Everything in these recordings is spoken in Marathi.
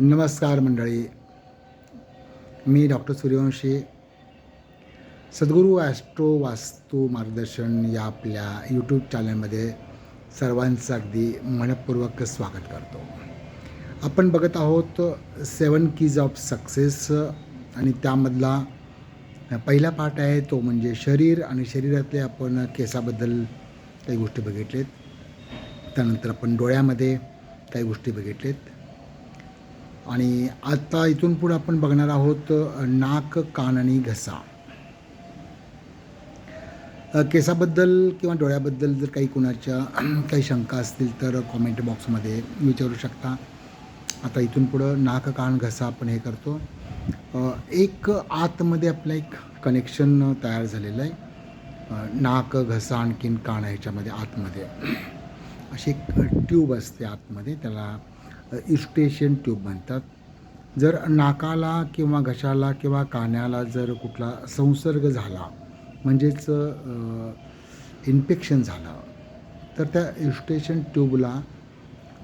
नमस्कार मंडळी. मी डॉक्टर सूर्यवंशी. सद्गुरू ॲस्ट्रो वास्तू मार्गदर्शन या आपल्या यूट्यूब चॅनलमध्ये सर्वांचं अगदी मनपूर्वक स्वागत करतो. आपण बघत आहोत सेवन कीज ऑफ सक्सेस आणि त्यामधला पहिला पार्ट आहे तो म्हणजे शरीर आणि शरीरातले आपण केसाबद्दल काही गोष्टी बघितलेत. त्यानंतर आपण डोळ्यामध्ये काही गोष्टी बघितलेत. आणि आता इथून पुढे आपण बघणार आहोत नाक कान आणि घसा. केसाबद्दल किंवा डोळ्याबद्दल जर काही कुणाच्या काही शंका असतील तर कॉमेंट बॉक्समध्ये विचारू शकता. आता इथून पुढं नाक कान घसा आपण हे करतो. एक आतमध्ये आपलं एक कनेक्शन तयार झालेलं आहे. नाक घसा आणखीन कान ह्याच्यामध्ये आतमध्ये. अशी एक ट्यूब असते आतमध्ये त्याला इस्टेशन ट्यूब म्हणतात. जर नाकाला किंवा घशाला किंवा कानाला जर कुठला संसर्ग झाला म्हणजेच इन्फेक्शन झालं तर त्या इस्टेशन ट्यूबला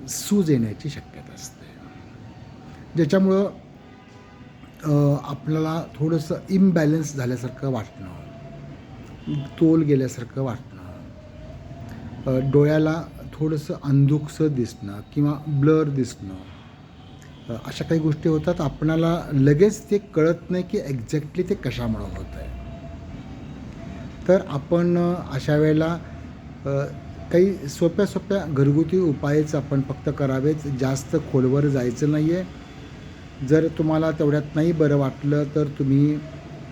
सूज येण्याची शक्यता असते. ज्याच्यामुळं आपल्याला थोडंसं इम्बॅलन्स झाल्यासारखं वाटणं तोल गेल्यासारखं वाटणं डोळ्याला थोडंसं अंधुकसं दिसणं किंवा ब्लर दिसणं. अशा काही गोष्टी होतात. आपणाला लगेच ते कळत नाही की एक्झॅक्टली ते कशामुळं होत आहे तर आपण अशा वेळेला काही सोप्या सोप्या घरगुती उपायच आपण फक्त करावेच जास्त खोलवर जायचं नाही आहे जर तुम्हाला तेवढ्यात नाही बरं वाटलं तर तुम्ही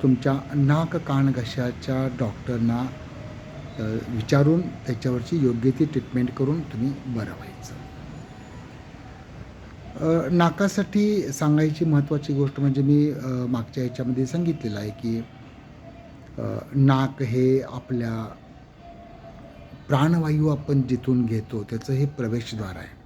तुमच्या नाक कान घशाच्या डॉक्टरना विचारून त्याच्यावरची योग्य ती ट्रीटमेंट करून तुम्ही बरं व्हायचं. नाकासाठी सांगायची महत्त्वाची गोष्ट म्हणजे मी मागच्या ह्याच्यामध्ये सांगितलेलं आहे की नाक हे आपल्या प्राणवायू आपण जिथून घेतो त्याचं हे प्रवेशद्वार आहे.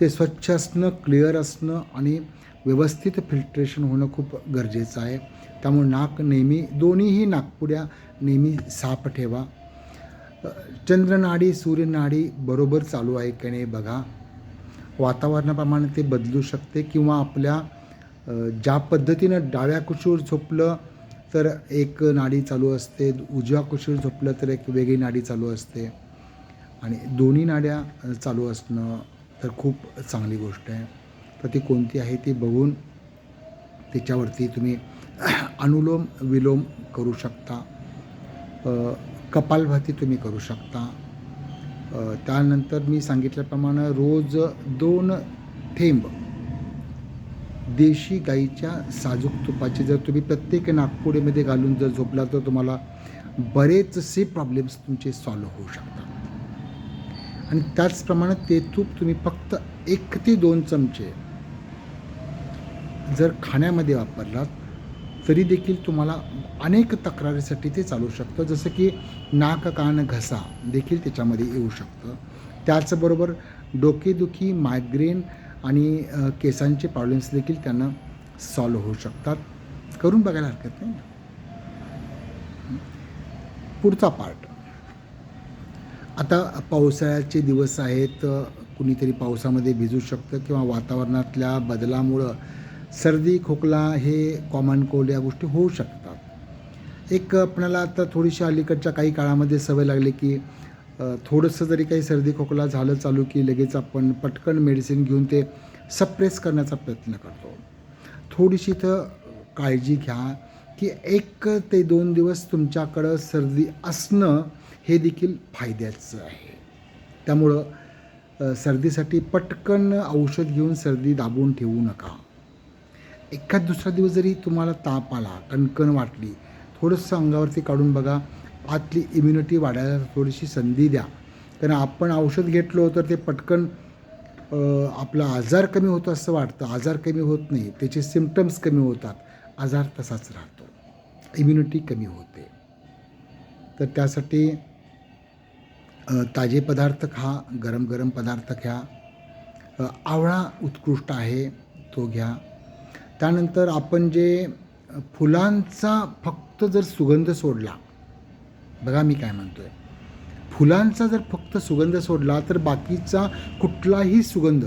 ते स्वच्छ असणं क्लिअर असणं आणि व्यवस्थित फिल्ट्रेशन होणं खूप गरजेचं आहे. त्यामुळे नाक नेहमी दोन्हीही नाकपुड्या नेहमी साफ ठेवा. चंद्रनाडी सूर्यनाडी बरोबर चालू आहे की नाही बघा. वातावरणाप्रमाणे ते बदलू शकते किंवा आपल्या ज्या पद्धतीनं डाव्या कुशीवर झोपलं तर एक नाडी चालू असते उजव्या कुशीवर झोपलं तर एक वेगळी नाडी चालू असते. आणि दोन्ही नाड्या चालू असणं तर खूप चांगली गोष्ट आहे. तर ती कोणती आहे ती बघून त्याच्यावरती तुम्ही अनुलोम विलोम करू शकता. कपालभाती तुम्ही करू शकता. त्यानंतर मी सांगितल्याप्रमाणे रोज दोन थेंब देशी गाईच्या साजूक तुपाचे जर तुम्ही प्रत्येक नागपुडीमध्ये घालून जर झोपला तर तुम्हाला बरेचसे प्रॉब्लेम्स तुमचे सॉल्व होऊ शकतात. आणि त्याचप्रमाणे ते तूप तुम्ही फक्त एक ते दोन चमचे जर खाण्यामध्ये वापरलात तरी देखील तुम्हाला अनेक तक्रारीसाठी ते चालू शकतं. जसं की नाक कान घसा देखील त्याच्यामध्ये येऊ शकतं. त्याचबरोबर डोकेदुखी मायग्रेन आणि केसांचे प्रॉब्लेम्स देखील त्यांना सॉल्व होऊ शकतात. करून बघायला हरकत नाही पुढचा पार्ट आता पावसाळ्याचे दिवस आहेत. कुणीतरी पावसामध्ये भिजू शकतं किंवा वातावरणातल्या बदलामुळं सर्दी खोकला हे कॉमन कोल्ड या गोष्टी होऊ शकतात. एक आपल्याला आता थोडीशी अलीकडच्या काही काळामध्ये सवय लागली की थोडंसं जरी काही सर्दी खोकला झालं चालू की लगेच आपण पटकन मेडिसिन घेऊन ते सप्रेस करण्याचा प्रयत्न करतो. थोडीशी इथं काळजी घ्या की एक ते दोन दिवस तुमच्याकडं सर्दी असणं हे देखील फायद्याचं आहे. त्यामुळं सर्दीसाठी पटकन औषध घेऊन सर्दी दाबून ठेवू नका. एखाद दुसरा दिवस जरी तुम्हाला ताप आला कणकण वाटली थोडंसं अंगावरती काढून बघा आतली इम्युनिटी वाढायला थोडीशी संधी द्या. कारण आपण औषध घेतलो तर ते पटकन आपला आजार कमी होतो असं वाटतं. आजार कमी होत नाही त्याचे सिमटम्स कमी होतात. आजार तसाच राहतो. इम्युनिटी कमी होते. तर त्यासाठी ताजे पदार्थ खा गरम गरम पदार्थ घ्या. आवळा उत्कृष्ट आहे तो घ्या. त्यानंतर आपण जे फुलांचा फक्त जर सुगंध सोडला बघा मी काय म्हणतो आहे फुलांचा जर फक्त सुगंध सोडला तर बाकीचा कुठलाही सुगंध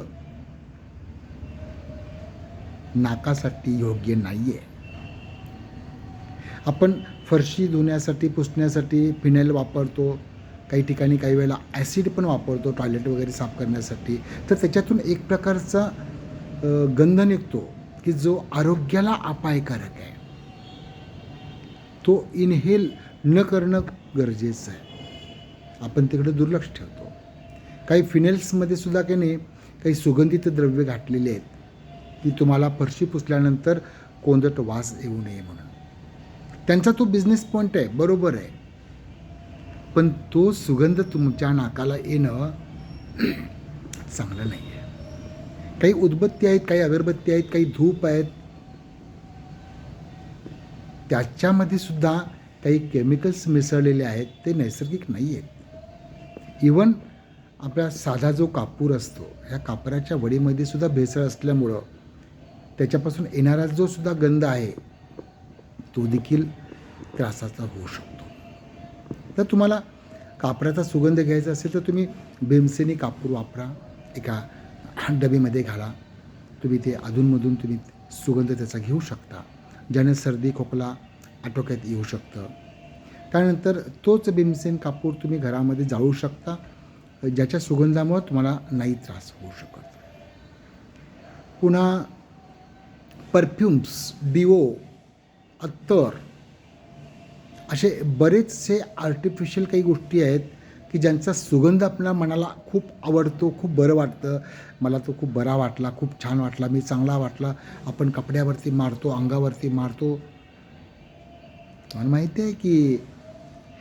नाकासाठी योग्य नाही आहे आपण फरशी धुण्यासाठी पुसण्यासाठी फिनेल वापरतो काही ठिकाणी काही वेळेला ॲसिड पण वापरतो टॉयलेट वगैरे साफ करण्यासाठी. तर त्याच्यातून एक प्रकारचा गंध निघतो. की जो आरोग्याला अपायकारक आहे तो इनहेल न करणं गरजेचं आहे. आपण तिकडे दुर्लक्ष ठेवतो. काही फिनेल्समध्ये सुद्धा काही नाही काही सुगंधित द्रव्य घातलेले आहेत की तुम्हाला फरशी पुसल्यानंतर कोंदट वास येऊ नये म्हणून. त्यांचा तो बिझनेस पॉईंट आहे बरोबर आहे. पण तो सुगंध तुमच्या नाकाला येणं चांगलं नाही आहे. काही उदबत्ती आहेत काही अगरबत्ती आहेत काही धूप आहेत. त्याच्यामध्ये सुद्धा काही केमिकल्स मिसळलेले आहेत ते नैसर्गिक नाही आहेत इवन आपला साधा जो कापूर असतो ह्या कापराच्या वडीमध्ये सुद्धा भेसळ असल्यामुळं त्याच्यापासून येणारा जो सुद्धा गंध आहे तो देखील त्रासाचा होऊ शकतो. तर तुम्हाला कापराचा सुगंध घ्यायचा असेल तर तुम्ही भीमसेनी कापूर वापरा. एका डबेमध्ये घाला. तुम्ही ते अधूनमधून तुम्ही सुगंध त्याचा घेऊ शकता. ज्याने सर्दी खोकला आटोक्यात येऊ शकतं. त्यानंतर तोच भीमसेन कापूर तुम्ही घरामध्ये जाळू शकता. ज्याच्या सुगंधामुळे तुम्हाला नाही त्रास होऊ शकत. पुन्हा परफ्युम्स डिओ अत्तर असे बरेचसे आर्टिफिशियल काही गोष्टी आहेत. की ज्यांचा सुगंध आपल्या मनाला खूप आवडतो खूप बरं वाटतं. मला तो खूप बरा वाटला खूप छान वाटला मी चांगला वाटला. आपण कपड्यावरती मारतो अंगावरती मारतो. मला माहिती आहे की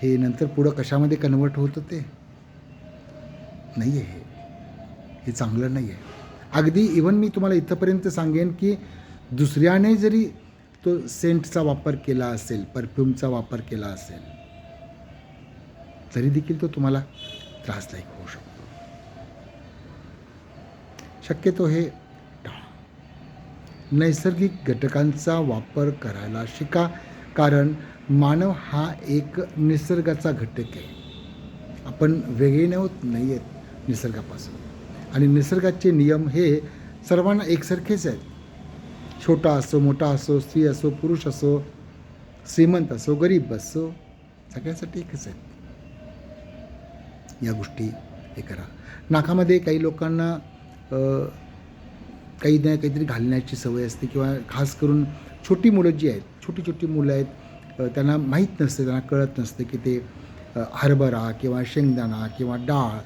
हे नंतर पुढं कशामध्ये कन्वर्ट होतं ते? नाही आहे हे. हे चांगलं नाही आहे अगदी इवन मी तुम्हाला इथंपर्यंत सांगेन की दुसऱ्याने जरी तो सेंटचा वापर केला असेल परफ्यूमचा वापर केला असेल तरी देखील तो तुम्हाला त्रासदायक होऊ शकतो. शक्यतो हे टाळा. नैसर्गिक घटकांचा वापर करायला शिका कारण मानव हा एक निसर्गाचा घटक आहे. आपण वेगळे होत नाही आहेत निसर्गापासून. आणि निसर्गाचे नियम हे सर्वांना एकसारखेच आहेत. छोटा असो मोठा असो स्त्री असो पुरुष असो श्रीमंत असो गरीब असो सगळ्यांसाठी एकच आहेत. या गोष्टी हे करा. नाकामध्ये काही लोकांना काही ना काहीतरी घालण्याची सवय असते किंवा खास करून छोटी मुलं जी आहेत छोटी छोटी मुलं आहेत त्यांना माहीत नसते त्यांना कळत नसते की ते हरभरा किंवा शेंगदाणा किंवा डाळ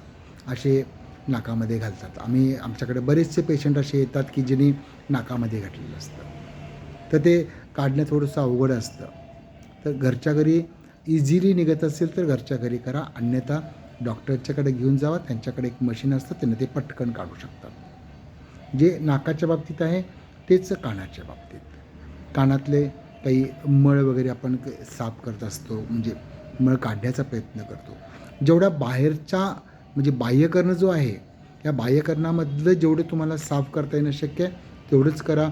असे नाकामध्ये घालतात. आम्ही आमच्याकडे बरेचसे पेशंट असे येतात की ज्यांनी नाकामध्ये घातलेलं असतं. तर ते काढणं थोडंसं अवघड असतं. तर घरच्या घरी इझिली निघत असेल तर घरच्या घरी करा. अन्यथा डॉक्टरच्याकडे घेऊन जावा त्यांच्याकडे एक मशीन असतं त्यांना ते पटकन काढू शकतात. जे नाकाच्या बाबतीत आहे तेच कानाच्या बाबतीत. कानातले काही मळ वगैरे आपण साफ करत असतो म्हणजे मळ काढण्याचा प्रयत्न करतो. जेवढा बाहेरच्या म्हणजे बाह्यकर्ण जो आहे या बाह्यकरणामधलं जेवढं तुम्हाला साफ करता येणं शक्य आहे तेवढंच करा.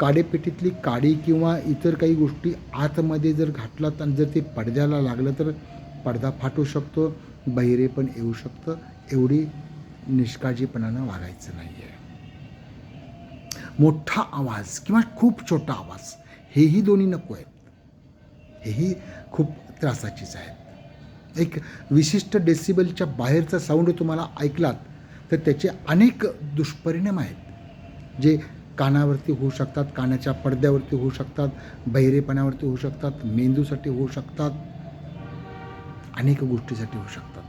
काडेपेटीतली काडी किंवा इतर काही गोष्टी आतमध्ये जर घातलात आणि जर ते पडद्याला लागलं तर पडदा फाटू शकतो. बहिरे पण येऊ शकतं. एवढी निष्काळजीपणानं वागायचं नाही आहे मोठा आवाज किंवा खूप छोटा आवाज हेही दोन्ही नको आहेत. हेही खूप त्रासाचीच आहेत. एक विशिष्ट डेसिबलच्या बाहेरचा साऊंड तुम्हाला ऐकलात तर त्याचे अनेक दुष्परिणाम आहेत. जे कानावरती होऊ शकतात कानाच्या पडद्यावरती होऊ शकतात बहिरेपणावरती होऊ शकतात मेंदूसाठी होऊ शकतात. अनेक गोष्टीसाठी होऊ शकतात.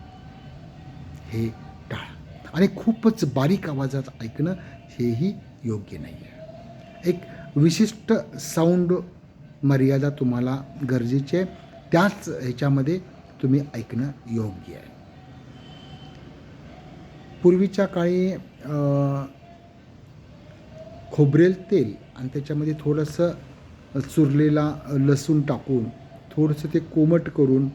हे टाळा. आणि खूपच बारीक आवाजात ऐकणं हेही योग्य नाही आहे एक विशिष्ट साऊंड मर्यादा तुम्हाला गरजेची आहे. त्याच ह्याच्यामध्ये तुम्ही ऐकणं योग्य आहे. पूर्वीच्या काळी खोबरेल तेल आणि त्याच्यामध्ये थोडंसं चुरलेला लसूण टाकून थोडंसं ते कोमट करून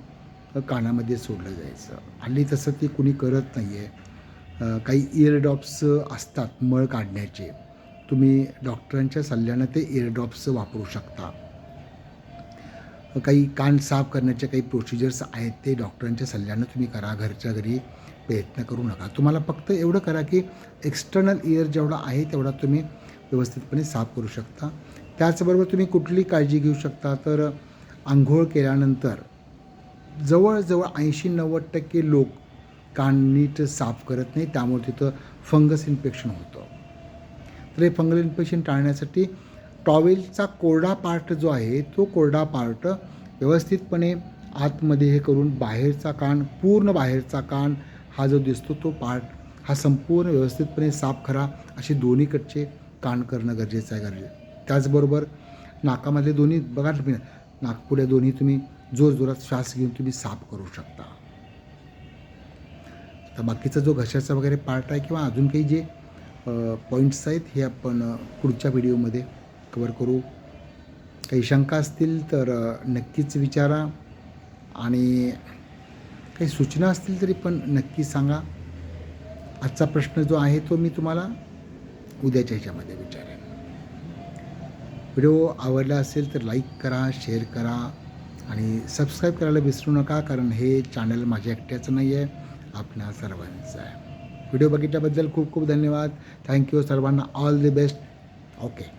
कानामध्ये सोडलं जायचं. हल्ली तसं ते कुणी करत नाही आहे काही इयरड्रॉप्स असतात मळ काढण्याचे. तुम्ही डॉक्टरांच्या सल्ल्यानं ते इयरड्रॉप्स वापरू शकता. काही कान साफ करण्याचे काही प्रोसिजर्स आहेत ते डॉक्टरांच्या सल्ल्यानं तुम्ही करा. घरच्या घरी प्रयत्न करू नका. तुम्हाला फक्त एवढं करा की एक्सटर्नल इयर जेवढा आहे तेवढा तुम्ही व्यवस्थितपणे साफ करू शकता. त्याचबरोबर तुम्ही कुठली काळजी घेऊ शकता? तर आंघोळ केल्यानंतर जवळजवळ ऐंशी नव्वद टक्के लोक कान नीट साफ करत नाही त्यामुळे तिथं फंगस इन्फेक्शन होतं. तर हे फंगल इन्फेक्शन टाळण्यासाठी टॉवेलचा कोरडा पार्ट जो आहे तो कोरडा पार्ट व्यवस्थितपणे आतमध्ये हे करून बाहेरचा कान पूर्ण बाहेरचा कान हा जो दिसतो तो पार्ट हा संपूर्ण व्यवस्थितपणे साफ करा. असे दोन्हीकडचे कान करणं गरजेचं आहे. गरजे त्याचबरोबर नाकामधले दोन्ही बघा तुम्ही नागपुड्या दोन्ही तुम्ही जोरजोरात श्वास घेऊन तुम्ही साफ करू शकता. तर बाकीचा जो घशाचा वगैरे पार्ट आहे किंवा अजून काही जे पॉईंट्स आहेत हे आपण पुढच्या व्हिडिओमध्ये कवर करू. काही शंका असतील तर नक्कीच विचारा. आणि काही सूचना असतील तरी पण नक्की सांगा. आजचा प्रश्न जो आहे तो मी तुम्हाला उद्याच्या ह्याच्यामध्ये विचारेन. व्हिडिओ आवडला असेल तर लाईक करा शेअर करा. आणि सबस्क्राईब करायला विसरू नका कारण हे चॅनल माझ्या एकट्याचं नाही आहे आपणा सर्वांचं आहे. व्हिडिओ बघितल्याबद्दल खूप खूप धन्यवाद. थँक्यू सर्वांना. All the best okay